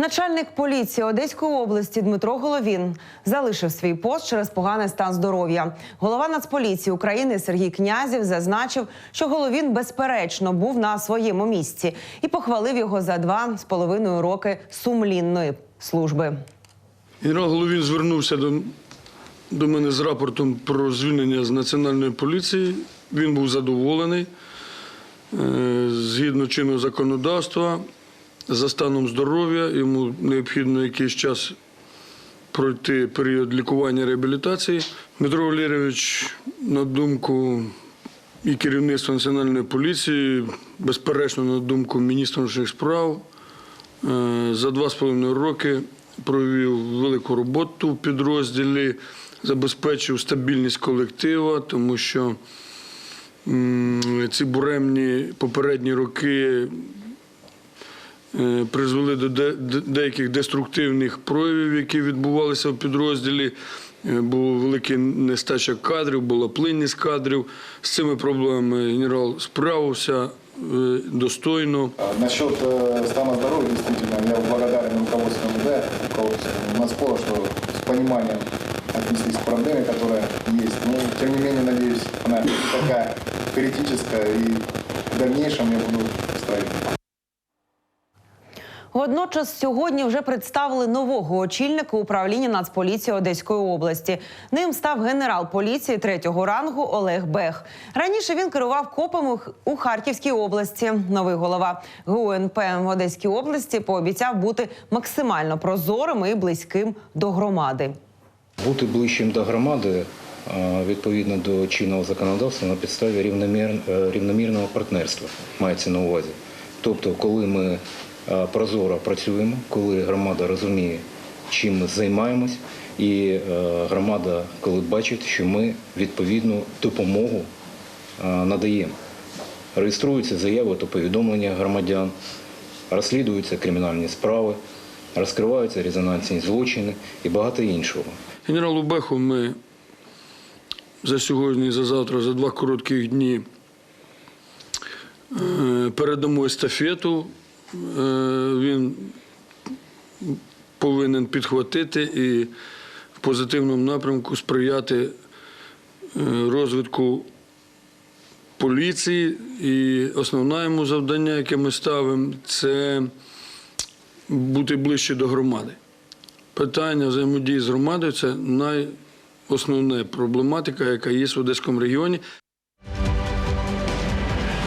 Начальник поліції Одеської області Дмитро Головін залишив свій пост через поганий стан здоров'я. Голова Нацполіції України Сергій Князів зазначив, що Головін безперечно був на своєму місці і похвалив його за два з половиною роки сумлінної служби. Генерал Головін звернувся до, до мене з рапортом про звільнення з національної поліції. Він був задоволений. Е, Згідно чинного законодавства, за станом здоров'я, йому необхідно якийсь час пройти період лікування реабілітації. Дмитро Валерійович, на думку і керівництва національної поліції, безперечно, на думку міністра внутрішніх справ, Е, За два з половиною роки провів велику роботу в підрозділі, забезпечив стабільність колектива, тому що ці буремні попередні роки призвели до де- де- деяких деструктивних проявів, які відбувалися в підрозділі. Е, Було велике нестача кадрів, була плинність кадрів. З цими проблемами генерал справився е, достойно. Насчет стана здоровья, действительно, я благодарен руководству МВД, руководству Нацпола, что с пониманием отнеслись к проблеме, которая есть. Но, тем не менее, надеюсь, она такая критическая, и в дальнейшем я буду ставить Водночас сьогодні вже представили нового очільника управління Нацполіції Одеської області. Ним став генерал поліції третього рангу Олег Бех. Раніше він керував копами у Харківській області. Новий голова ГУНП Одеській області пообіцяв бути максимально прозорим і близьким до громади. Бути ближчим до громади е, відповідно до чинного законодавства на підставі е, рівномірного партнерства мається на увазі. Тобто, коли ми прозоро працюємо, коли громада розуміє, чим ми займаємось, і е, громада, коли бачить, що ми відповідну допомогу е, надаємо. Реєструються заяви та повідомлення громадян, розслідуються кримінальні справи, розкриваються резонансні злочини і багато іншого. Генералу Беху ми за сьогодні, і за завтра, за два коротких дні е, передамо естафету. Е, Він повинен підхватити і в позитивному напрямку сприяти е, розвитку поліції. І основне йому завдання, яке ми ставимо, це бути ближче до громади. Питання взаємодії з громадою це найосновна проблематика, яка є в Одеському регіоні.